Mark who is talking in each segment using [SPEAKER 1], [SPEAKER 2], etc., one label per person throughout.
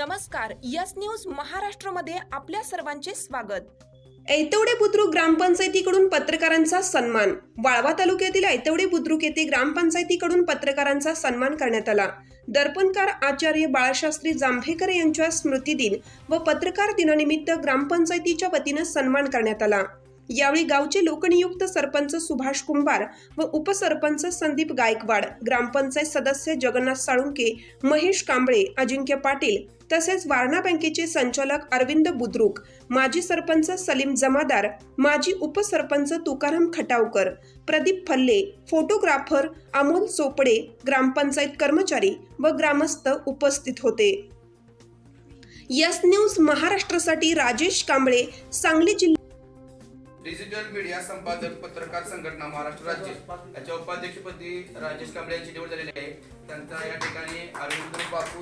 [SPEAKER 1] नमस्कार yes news महाराष्ट्रमध्ये आपल्या सर्वांचे स्वागत.
[SPEAKER 2] ऐतवडे बुद्रुक ग्रामपंचायतीकडून पत्रकारांचा सन्मान. वाळवा तालुक्यातील ऐतवडे बुद्रुक येथे ग्रामपंचायतीकडून पत्रकारांचा सन्मान करण्यात आला. दर्पणकार आचार्य बाळशास्त्री जांभेकर यांच्या स्मृतिदिन व पत्रकार दिनानिमित्त ग्रामपंचायतीच्या वतीनं सन्मान करण्यात आला. यावेळी गावचे लोकनियुक्त सरपंच सुभाष कुंभार व उपसरपंच संदीप गायकवाड ग्रामपंचायत सदस्य जगन्नाथ साळुंके महेश कांबळे अजिंक्य पाटील तसेच वारणा बँकेचे संचालक अरविंद बुद्रुक माजी सरपंच सलीम जमादार माजी उपसरपंच तुकाराम खटावकर प्रदीप फल्ले फोटोग्राफर अमोल चोपडे ग्रामपंचायत कर्मचारी व ग्रामस्थ उपस्थित होते. यस न्यूज महाराष्ट्रासाठी राजेश कांबळे सांगली जिल्हा
[SPEAKER 3] डिजिटल मीडिया संपादक पत्रकार संघटना महाराष्ट्र राज्य. याच्या उपाध्यक्षपदी राजेश कांबळे यांची निवड झालेली आहे. त्यांचा या ठिकाणी अरविंद बापू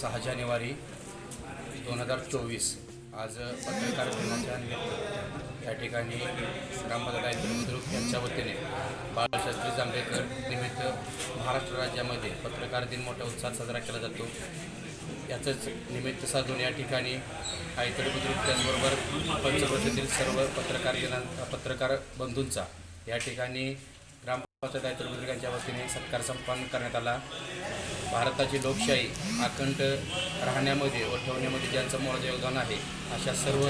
[SPEAKER 4] सहा जानेवारी दोन हजार चोवीस. आज पत्रकार दिनाच्या निमित्त या ठिकाणी रामदादा बुद्रुक यांच्या वतीने बाळशास्त्री जांभेकर निमित्त महाराष्ट्र राज्यामध्ये पत्रकार दिन मोठ्या उत्साहात साजरा केला जातो. याचंच निमित्त साधून या ठिकाणी आयतरी बुद्रुक त्याचबरोबर पंचवर्षातील सर्व पत्रकार दिना पत्रकार बंधूंचा या ठिकाणी यांच्या वतीने सत्कार संपन्न करण्यात आला. भारताची लोकशाही अखंड राहण्यामध्ये व ठेवण्यामध्ये ज्यांचं मोठं योगदान आहे अशा सर्व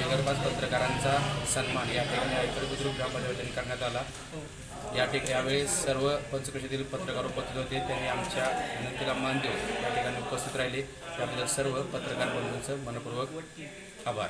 [SPEAKER 4] जगरपास पत्रकारांचा सन्मान या ठिकाणी आयकर बुद्रुक ग्रामपंचायतीने करण्यात आला. या ठिकाणी यावेळी सर्व पंचकृषीतील पत्रकार उपस्थित होते. त्यांनी आमच्या विनंतीला मान देऊन या ठिकाणी उपस्थित राहिले. त्याबद्दल सर्व पत्रकार बंधूंचं मनपूर्वक आभार.